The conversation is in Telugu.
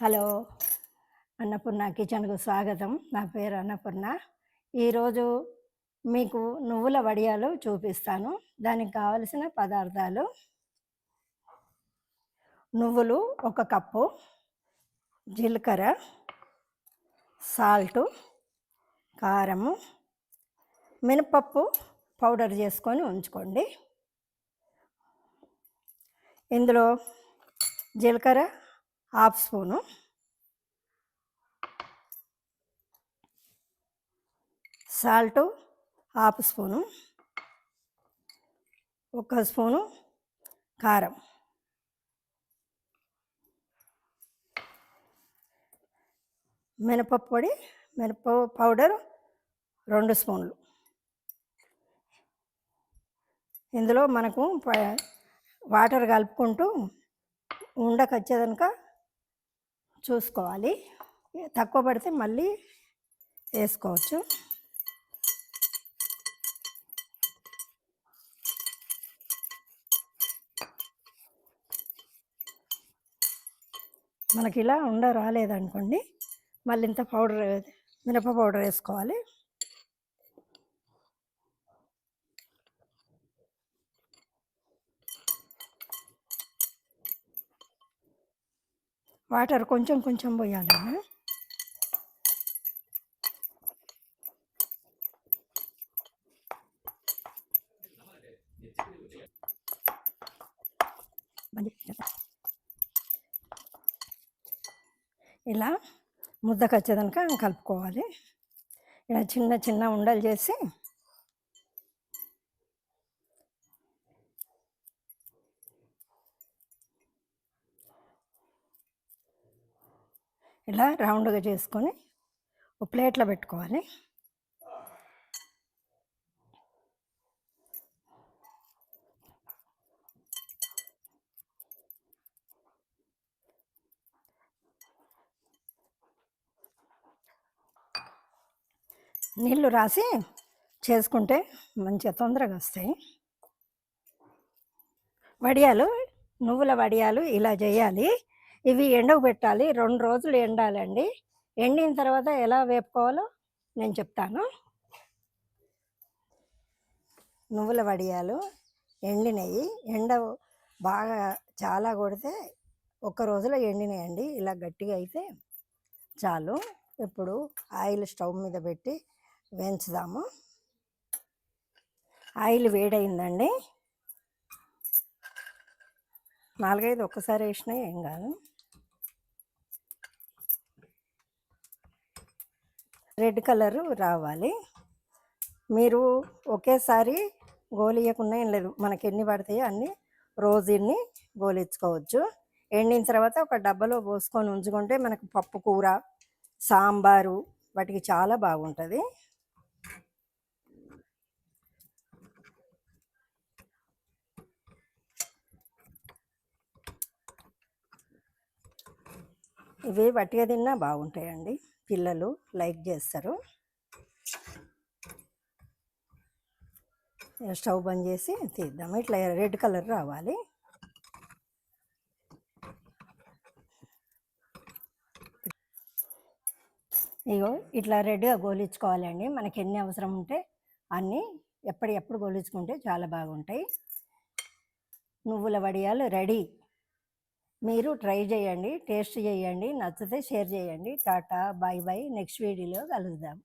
హలో! అన్నపూర్ణ కిచెన్కు స్వాగతం. నా పేరు అన్నపూర్ణ. ఈరోజు మీకు నువ్వుల వడియాలు చూపిస్తాను. దానికి కావలసిన పదార్థాలు నువ్వులు ఒక కప్పు జీలకర్ర సాల్టు కారము మినపప్పు పౌడర్ చేసుకొని ఉంచుకోండి. ఇందులో జీలకర్ర half spoon. Salt half spoon. ఒక స్పూను కారం. మినపప్పు పొడి మినప పౌడర్ రెండు స్పూన్లు. ఇందులో మనకు ప- వాటర్ కలుపుకుంటూ ఉండకొచ్చేదనుక చూసుకోవాలి. తక్కువ పడితే మళ్ళీ వేసుకోవచ్చు. మనకి ఇలా ఉండ రాలేదనుకోండి మళ్ళీ ఇంత పౌడర్ మినప పౌడర్ వేసుకోవాలి. వాటర్ కొంచెం కొంచెం పోయాలి. ఇలా ముద్దకు వచ్చేదనక కలుపుకోవాలి. ఇలా చిన్న చిన్న ఉండలు చేసి ఇలా రౌండ్గా చేసుకొని ఒక ప్లేట్లో పెట్టుకోవాలి. నీళ్ళు రాసి చేసుకుంటే మంచిగా తొందరగా వస్తాయి. వడియాలు నువ్వుల వడియాలు ఇలా చేయాలి. ఇవి ఎండకు పెట్టాలి. రెండు రోజులు ఎండాలండి. ఎండిన తర్వాత ఎలా వేపుకోవాలో నేను చెప్తాను. నువ్వుల వడియాలు ఎండినవి ఎండ బాగా చాలా కొడితే ఒక్క రోజులో ఎండినాయండి. ఇలా గట్టిగా అయితే చాలు. ఇప్పుడు ఆయిల్ స్టవ్ మీద పెట్టి వేయించుదాము. ఆయిల్ వేడైందండి నాలుగైదు ఒక్కసారి వేసినా ఏం కాదు. రెడ్ కలరు రావాలి. మీరు ఒకేసారి గోలియకుండా ఏం లేదు. మనకి ఎన్ని పడతాయో అన్ని రోజుని గోలించుకోవచ్చు. ఎండిన తర్వాత ఒక డబ్బాలో పోసుకొని ఉంచుకుంటే మనకు పప్పు కూర సాంబారు వాటికి చాలా బాగుంటుంది. ఇవి వట్టిగా తిన్నా బాగుంటాయండి. పిల్లలు లైక్ చేస్తారు. స్టవ్ బంద్ చేసి తీద్దాం. ఇట్లా రెడ్ కలర్ రావాలి. ఇగో ఇట్లా రెడ్గా గోలించుకోవాలండి. మనకి ఎన్ని అవసరం ఉంటే అన్నీ ఎప్పటికప్పుడు గోలించుకుంటే చాలా బాగుంటాయి. నువ్వుల వడియాలు రెడీ. మీరు ట్రై చేయండి టేస్ట్ చేయండి నచ్చితే షేర్ చేయండి. టాటా బాయ్ బాయ్ నెక్స్ట్ వీడియోలో కలుద్దాం.